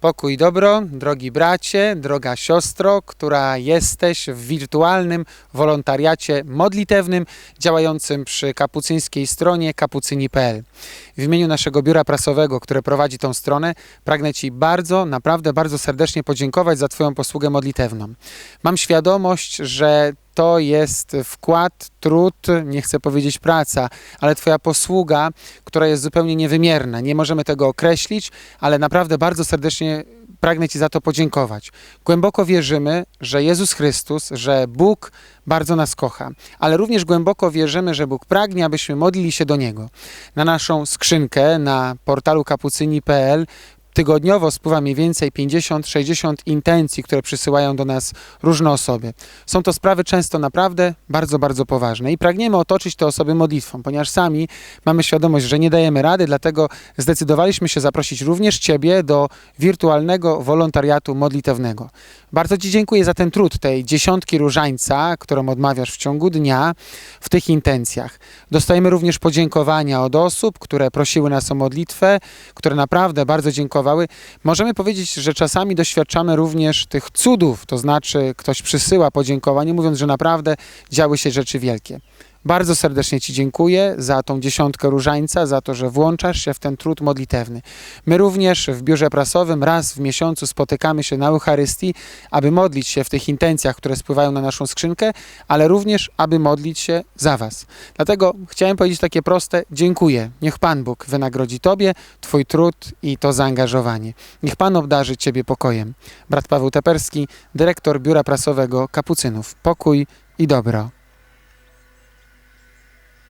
Pokój dobro, drogi bracie, droga siostro, która jesteś w wirtualnym wolontariacie modlitewnym działającym przy kapucyńskiej stronie kapucyni.pl. W imieniu naszego biura prasowego, które prowadzi tą stronę, pragnę Ci bardzo, naprawdę bardzo serdecznie podziękować za Twoją posługę modlitewną. Mam świadomość, że to jest wkład, trud, nie chcę powiedzieć praca, ale Twoja posługa, która jest zupełnie niewymierna. Nie możemy tego określić, ale naprawdę bardzo serdecznie pragnę Ci za to podziękować. Głęboko wierzymy, że Jezus Chrystus, że Bóg bardzo nas kocha, ale również głęboko wierzymy, że Bóg pragnie, abyśmy modlili się do Niego. Na naszą skrzynkę na portalu kapucyni.pl tygodniowo spływa mniej więcej 50-60 intencji, które przysyłają do nas różne osoby. Są to sprawy często naprawdę bardzo, bardzo poważne i pragniemy otoczyć te osoby modlitwą, ponieważ sami mamy świadomość, że nie dajemy rady, dlatego zdecydowaliśmy się zaprosić również Ciebie do wirtualnego wolontariatu modlitewnego. Bardzo Ci dziękuję za ten trud tej dziesiątki różańca, którą odmawiasz w ciągu dnia w tych intencjach. Dostajemy również podziękowania od osób, które prosiły nas o modlitwę, które naprawdę bardzo dziękowały. Możemy powiedzieć, że czasami doświadczamy również tych cudów, to znaczy ktoś przysyła podziękowanie, mówiąc, że naprawdę działy się rzeczy wielkie. Bardzo serdecznie Ci dziękuję za tą dziesiątkę różańca, za to, że włączasz się w ten trud modlitewny. My również w biurze prasowym raz w miesiącu spotykamy się na Eucharystii, aby modlić się w tych intencjach, które spływają na naszą skrzynkę, ale również, aby modlić się za Was. Dlatego chciałem powiedzieć takie proste dziękuję. Niech Pan Bóg wynagrodzi Tobie Twój trud i to zaangażowanie. Niech Pan obdarzy Ciebie pokojem. Brat Paweł Teperski, dyrektor biura prasowego Kapucynów. Pokój i dobro.